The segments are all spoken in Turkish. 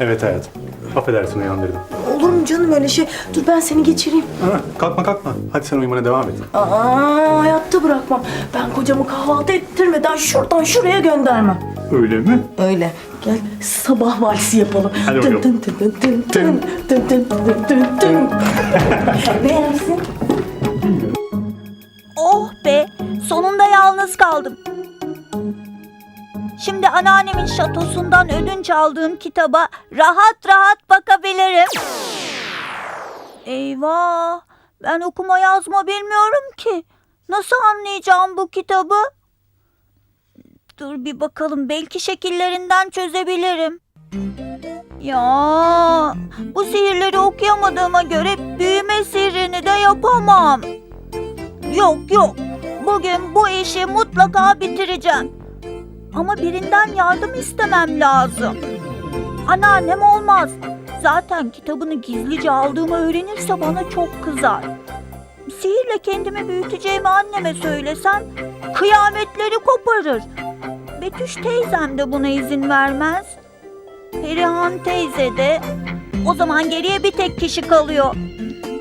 Evet hayatım. Affedersin uyandırdım. Olur mu canım öyle şey? Dur ben seni geçireyim. Ha, kalkma kalkma. Hadi sen uyumana devam et. Aa, hayatta bırakmam. Ben kocamı kahvaltı ettirmeden şuradan şuraya göndermem. Öyle mi? Öyle. Gel sabah valsi yapalım. Hadi bakalım. Tın tın tın tın tın tın tın tın tın tın. Ne yersin? Oh be, sonunda yalnız kaldım. Şimdi anneannemin şatosundan ödünç aldığım kitaba rahat rahat bakabilirim. Eyvah, ben okuma yazma bilmiyorum ki. Nasıl anlayacağım bu kitabı? Dur bir bakalım, belki şekillerinden çözebilirim. Ya, bu sihirleri okuyamadığıma göre büyüme sihrini de yapamam. Yok yok. Bugün bu işi mutlaka bitireceğim. Ama birinden yardım istemem lazım. Anneannem olmaz. Zaten kitabını gizlice aldığımı öğrenirse bana çok kızar. Sihirle kendimi büyüteceğimi anneme söylesem kıyametleri koparır. Betüş teyzem de buna izin vermez. Perihan teyze de. O zaman geriye bir tek kişi kalıyor.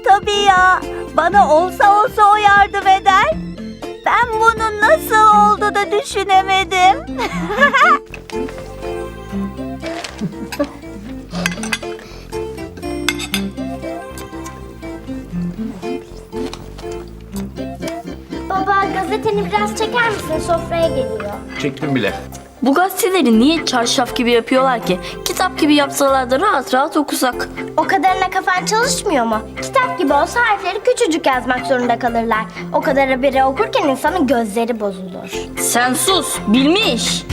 Tabii ya. Bana olsa olsa o yardım eder. Ben bunu nasıl da düşünemedim. Baba gazeteni biraz çeker misin? Sofraya geliyor. Çektim bile. Bu gazeteleri niye çarşaf gibi yapıyorlar ki? Kitap gibi yapsalar da rahat rahat okusak. O kadarına kafan çalışmıyor mu? Kitap gibi olsa harfleri küçücük yazmak zorunda kalırlar. O kadar haberi okurken insanın gözleri bozulur. Sen sus, bilmiş.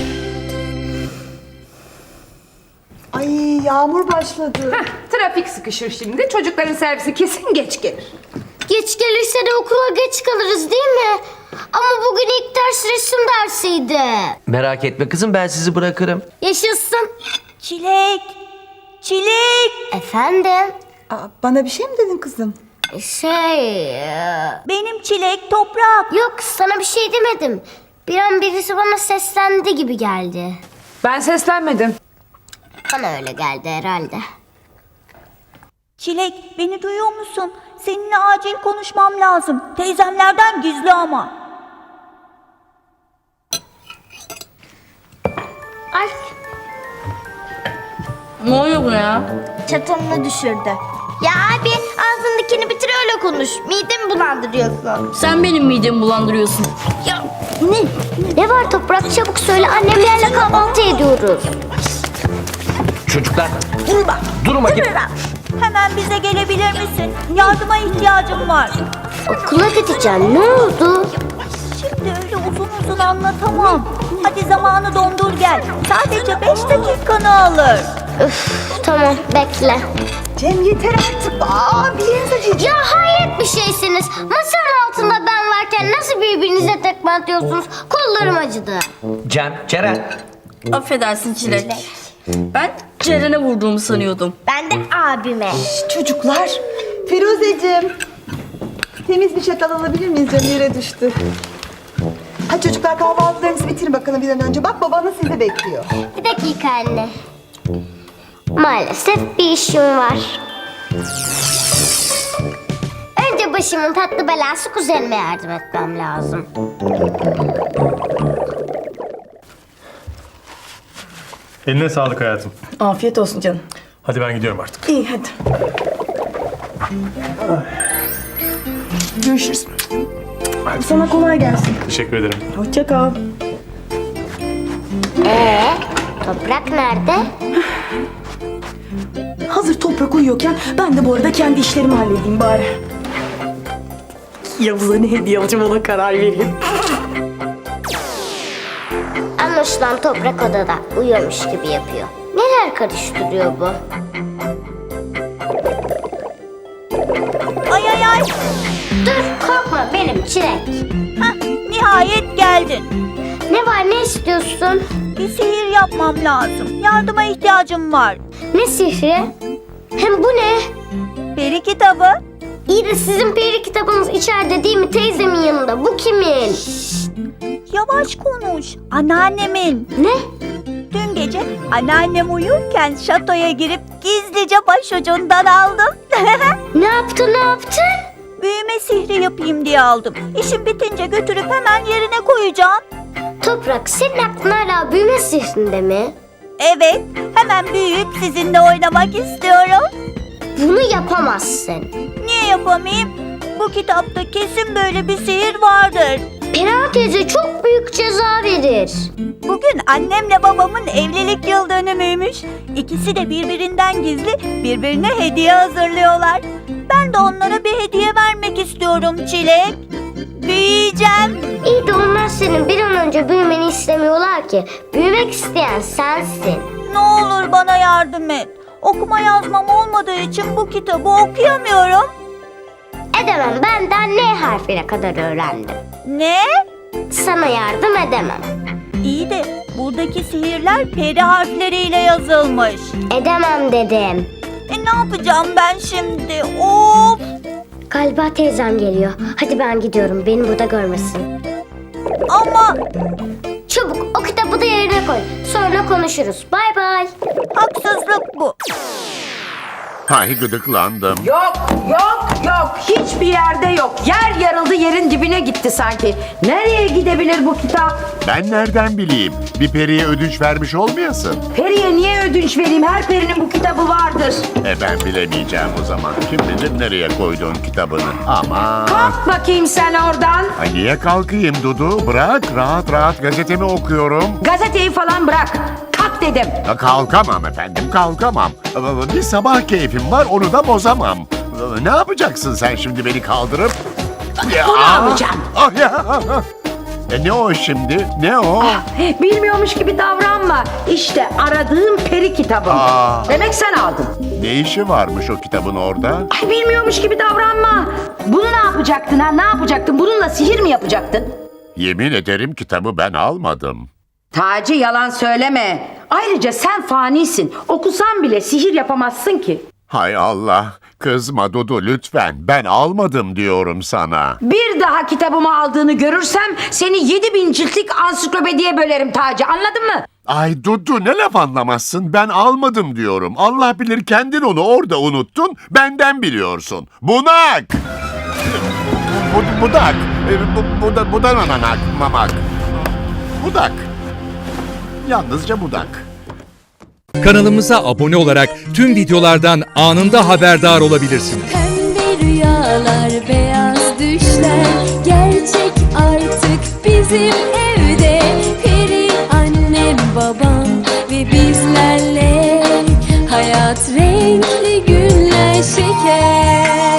Ay yağmur başladı. Trafik sıkışır şimdi. Çocukların servisi kesin geç gelir. Geç gelirse de okula geç kalırız değil mi? Ama bugün ilk ders resim dersiydi. Merak etme kızım ben sizi bırakırım. Yaşasın. Çilek, çilek. Efendim? Aa, bana bir şey mi dedin kızım? Şey... e, Benim çilek toprak. Yok sana bir şey demedim. Bir an birisi bana seslendi gibi geldi. Ben seslenmedim. Bana öyle geldi herhalde. Çilek, beni duyuyor musun? Seninle acil konuşmam lazım. Teyzemlerden gizli ama. Ay Ne oluyor bu ya? çatalını düşürdü. Ya abi ağzındakini bitir öyle konuş. Midemi bulandırıyorsun. Sen benim midemi bulandırıyorsun. Ya Ne? Ne var toprak çabuk söyle annemlerle kahvaltı ediyoruz. Çocuklar. Durma. Durun bakayım. Hemen bize gelebilir misin? Yardıma ihtiyacım var. Okula gideceğim ne oldu? Şimdi öyle uzun uzun anlatamam. Hadi zamanı dondur gel. Sadece beş dakikanı alır. Üf tamam bekle. Cem yeter artık. Aa acıyacak. Ya hayret bir şeysiniz. Masanın altında ben varken nasıl birbirinize tekme atıyorsunuz? Kollarım acıdı. Cem, Ceren. affedersin Çilek. Ben Ceren'e vurduğumu sanıyordum. Ben de abime. Çocuklar. Firuzeciğim. Temiz bir çatal alabilir miyiz? Canım yere düştü. Hadi çocuklar kahvaltılarınızı bitirin bakalım bir an önce. Bak babanız sizi bekliyor. Bir dakika anne. Maalesef bir işim var. Önce başımın tatlı belası kuzenime yardım etmem lazım. Eline sağlık hayatım. Afiyet olsun canım. Hadi ben gidiyorum artık. İyi hadi. Görüşürüz. Sana kolay gelsin. Teşekkür ederim. Hoşça kal. Ee, toprak nerede? Hazır toprak uyuyorken ben de bu arada kendi işlerimi halledeyim bari. Yavuz'a ne hediye alacağım ona karar vereyim. Anlaşılan toprak odada uyuyormuş gibi yapıyor. Neler karıştırıyor bu? Ay ay ay. Dur korkma benim çilek. Hah, nihayet geldin. Ne var ne istiyorsun? Bir sihir yapmam lazım. Yardıma ihtiyacım var. Ne sihri? Hem bu ne? Peri kitabı. İyi de sizin peri kitabınız içeride değil mi teyzemin yanında? Bu kimin? Yavaş konuş. Anneannemin. Ne? Dün gece anneannem uyurken şatoya girip gizlice başucundan aldım. Ne yaptın ne yaptın? Büyüme sihri yapayım diye aldım. İşim bitince götürüp hemen yerine koyacağım. Toprak senin aklın hala büyüme sihrinde mi? Evet, hemen büyüyüp sizinle oynamak istiyorum. Bunu yapamazsın. Niye yapamayayım? Bu kitapta kesin böyle bir sihir vardır. Pera teyze çok büyük ceza verir. Bugün annemle babamın evlilik yıl dönümüymüş. İkisi de birbirinden gizli birbirine hediye hazırlıyorlar. Ben de onlara bir hediye vermek istiyorum Çilek. Büyüyeceğim. İyi de onlar senin bir an önce büyümeni istemiyorlar ki. Büyümek isteyen sensin. Ne olur bana yardım et. Okuma yazmam olmadığı için bu kitabı okuyamıyorum. Edemem benden ne harfine kadar öğrendim. Ne? Sana yardım edemem. İyi de buradaki sihirler peri harfleriyle yazılmış. Edemem dedim. E ne yapacağım ben şimdi? Of! Galiba teyzem geliyor. Hadi ben gidiyorum. Beni burada görmesin. Ama Çabuk o kitabı da yerine koy. Sonra konuşuruz. Bay bay. haksızlık bu. Hay gıdıklandım. Yok yok yok hiçbir yerde yok. Yer yarıldı yerin dibine gitti sanki. Nereye gidebilir bu kitap? Ben nereden bileyim? Bir periye ödünç vermiş olmayasın. Periye niye ödünç vereyim? Her perinin bu kitabı vardır. E ben bilemeyeceğim o zaman. Kim bilir nereye koyduğun kitabını. Ama... Kalk bakayım sen oradan. Ay niye kalkayım Dudu? Bırak rahat rahat gazetemi okuyorum. Gazeteyi falan bırak. Kalk dedim. Kalkamam efendim kalkamam. Bir sabah keyfim var onu da bozamam. Ne yapacaksın sen şimdi beni kaldırıp? Ya, Bunu alacağım. Ah ya. E ne o şimdi? Ne o? Bilmiyormuş gibi davranma. İşte aradığım peri kitabım. Aa. Demek sen aldın. Ne işi varmış o kitabın orada? Ay bilmiyormuş gibi davranma. Bunu ne yapacaktın ha? Ne yapacaktın? Bununla sihir mi yapacaktın? Yemin ederim kitabı ben almadım. Taci yalan söyleme. Ayrıca sen fanisin. Okusan bile sihir yapamazsın ki. Hay Allah. Kızma Dudu lütfen. Ben almadım diyorum sana. Bir daha kitabımı aldığını görürsem seni 7000 ciltlik ansiklopediye bölerim Taci anladın mı? Ay Dudu ne laf anlamazsın. Ben almadım diyorum. Allah bilir kendin onu orada unuttun. Benden biliyorsun. Bunak! Bu, budak. E, Bu, buda, budananak, mamak. Budak. Yalnızca budak. Kanalımıza abone olarak tüm videolardan anında haberdar olabilirsiniz. Pembe rüyalar, beyaz düşler gerçek artık bizim evde.